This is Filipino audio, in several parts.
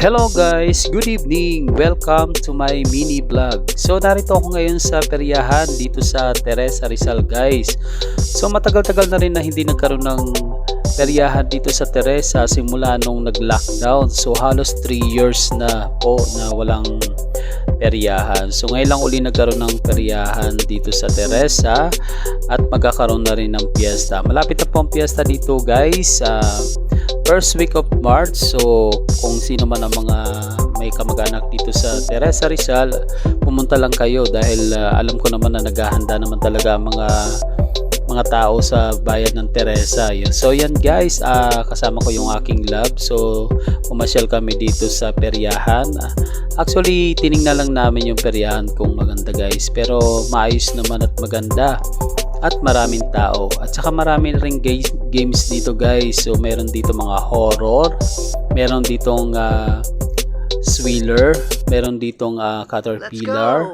Hello guys, good evening. Welcome to my mini vlog. So narito ako ngayon sa peryahan dito sa Teresa Rizal guys. So matagal-tagal na rin na hindi nagkaroon ng peryahan dito sa Teresa simula nung nag-lockdown. So halos 3 years na po na walang peryahan. So ngayon lang uli nagkaroon ng peryahan dito sa Teresa at magkakaroon na rin ng piyesta. Malapit na po ang piyesta dito guys. Ah, first week of March. So, kung sino man ang mga may kamag-anak dito sa Teresa Rizal, pumunta lang kayo dahil uh, alam ko naman na naghahanda naman talaga ang mga mga tao sa bayan ng Teresa. Yun. So yan guys, ah, kasama ko yung aking love. So pumasyal kami dito sa peryahan. Ah, actually, tiningnan lang namin yung peryahan kung maganda guys. Pero maayos naman at maganda at maraming tao. At saka marami ring ga- games dito guys. So meron dito mga horror, meron ditong ah, swiller, meron ditong ah, caterpillar.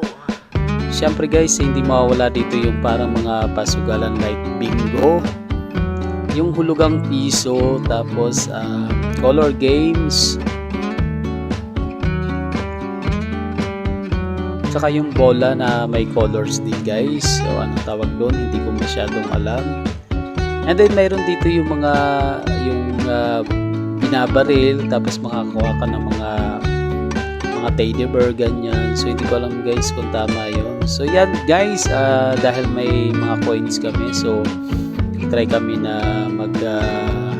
Siyempre guys, hindi mawawala dito yung parang mga pasugalan like bingo, yung hulugang piso, tapos ah, color games, Tsaka yung bola na may colors din guys. So anong tawag doon? Hindi ko masyadong alam. And then mayroon dito yung mga yung uh, binabaril tapos makakuha ka ng mga mga teddy bear ganyan. So hindi ko alam guys kung tama yun. So yan guys, ah, dahil may mga coins kami so try kami na mag ah,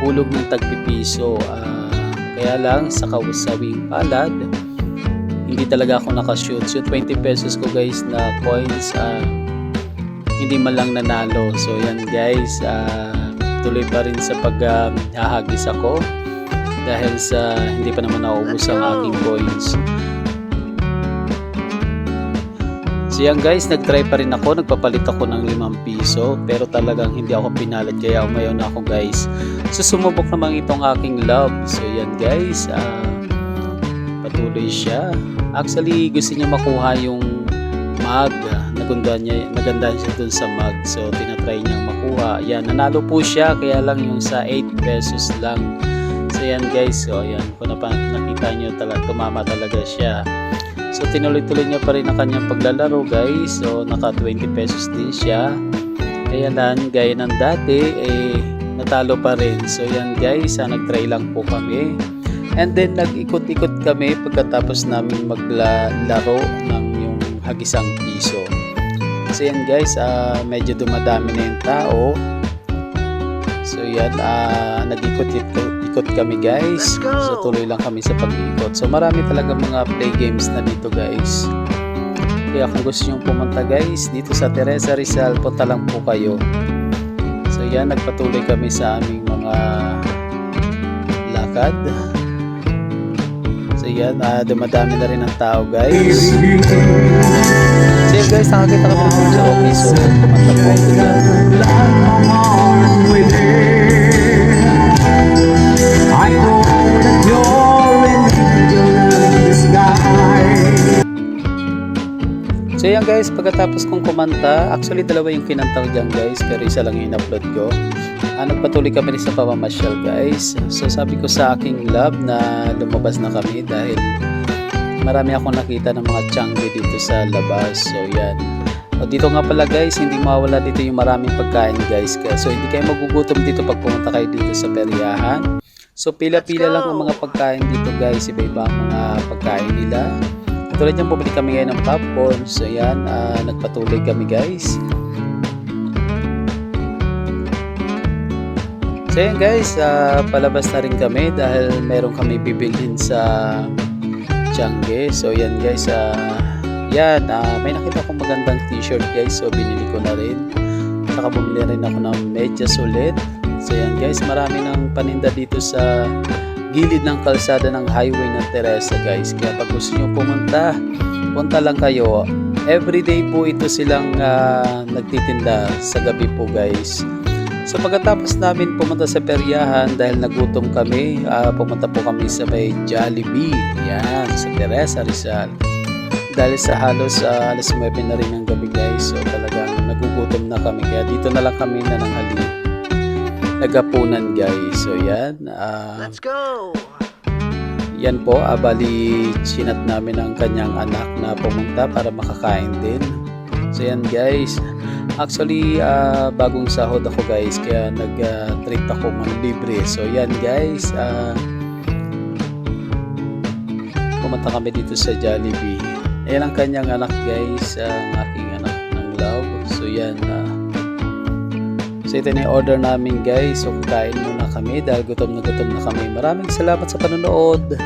hulog ng tagpipiso. Ah, kaya lang sa kawasawing palad hindi talaga ako nakashoot. So 20 pesos ko guys na coins ah, hindi man lang nanalo. So yan guys, ah, tuloy pa rin sa paghahagis ako dahil sa hindi pa naman nauubos ang aking coins. So yan guys, nagtry pa rin ako, nagpapalit ako ng 5 piso pero talagang hindi ako pinalit kaya umayaw na ako guys. So sumubok naman itong aking love. So yan guys, ah, patuloy siya. Actually, gusto niya makuha yung mug. Naganda niya, naganda siya dun sa mug. So, tinatry niyang makuha. Yan, nanalo po siya. Kaya lang yung sa 8 pesos lang. So, yan guys. So, yan. Kung napa, nakita niyo talaga, tumama talaga siya. So, tinuloy-tuloy niya pa rin ang kanyang paglalaro guys. So, naka 20 pesos din siya. Kaya lang, gaya ng dati, eh, natalo pa rin. So, yan guys. Ah, nag-try lang po kami. And then nag-ikot-ikot kami pagkatapos namin maglaro ng yung hagisang piso. So yan guys, ah, medyo dumadami na yung tao. So yan, ah, nag-ikot-ikot kami guys. So tuloy lang kami sa pag-ikot. So marami talaga mga play games na dito guys. Kaya kung gusto nyo pumunta guys, dito sa Teresa Rizal, punta lang po kayo. So yan, nagpatuloy kami sa aming mga lakad. Yan, ah, dumadami na rin ang tao guys. So guys, nakakita kami ng mga okay. So kumanta po ako dyan. Pagkatapos kong kumanta, actually dalawa yung kinanta ko dyan guys, pero isa lang yung in-upload ko. Ah, nagpatuloy kami rin sa pamamasyal guys. So sabi ko sa aking love na lumabas na kami dahil marami akong nakita ng mga changge dito sa labas. So yan. O dito nga pala guys, hindi mawala dito yung maraming pagkain guys. So hindi kayo magugutom dito pag pumunta kayo dito sa peryahan. So pila-pila lang ang mga pagkain dito guys. Iba-iba ang mga pagkain nila. Tulad niyan bumili kami ngayon ng popcorn. So yan, ah, nagpatuloy kami guys. So yan guys, ah, palabas na rin kami dahil meron kami bibilhin sa Changi. So yan guys, ah, yan, ah, may nakita akong magandang t-shirt guys. So binili ko na rin. Saka bumili rin ako ng medyas ulit. So yan guys, marami ng paninda dito sa gilid ng kalsada ng highway ng Teresa guys. Kaya pag gusto nyo pumunta, punta lang kayo. Everyday po ito silang ah, nagtitinda sa gabi po guys. So pagkatapos namin pumunta sa peryahan dahil nagutom kami, ah, pumunta po kami sa may Jollibee. Yan, sa Teresa Rizal. Dahil sa halos ah, alas 9 na rin ng gabi guys. So talagang nagugutom na kami. Kaya dito na lang kami na nanghali. Nagapunan guys. So yan. ah, Let's go. Yan po, ah, bali chinat namin ang kanyang anak na pumunta para makakain din. So yan guys. Actually, ah, bagong sahod ako guys, kaya nag-treat ako ng libre. So yan guys, ah, pumunta kami dito sa Jollibee. Ayan ang kanyang anak guys, ang aking anak ng love. So yan, ah, So ito na yung order namin guys. So kain muna kami dahil gutom na gutom na kami. Maraming salamat sa panonood.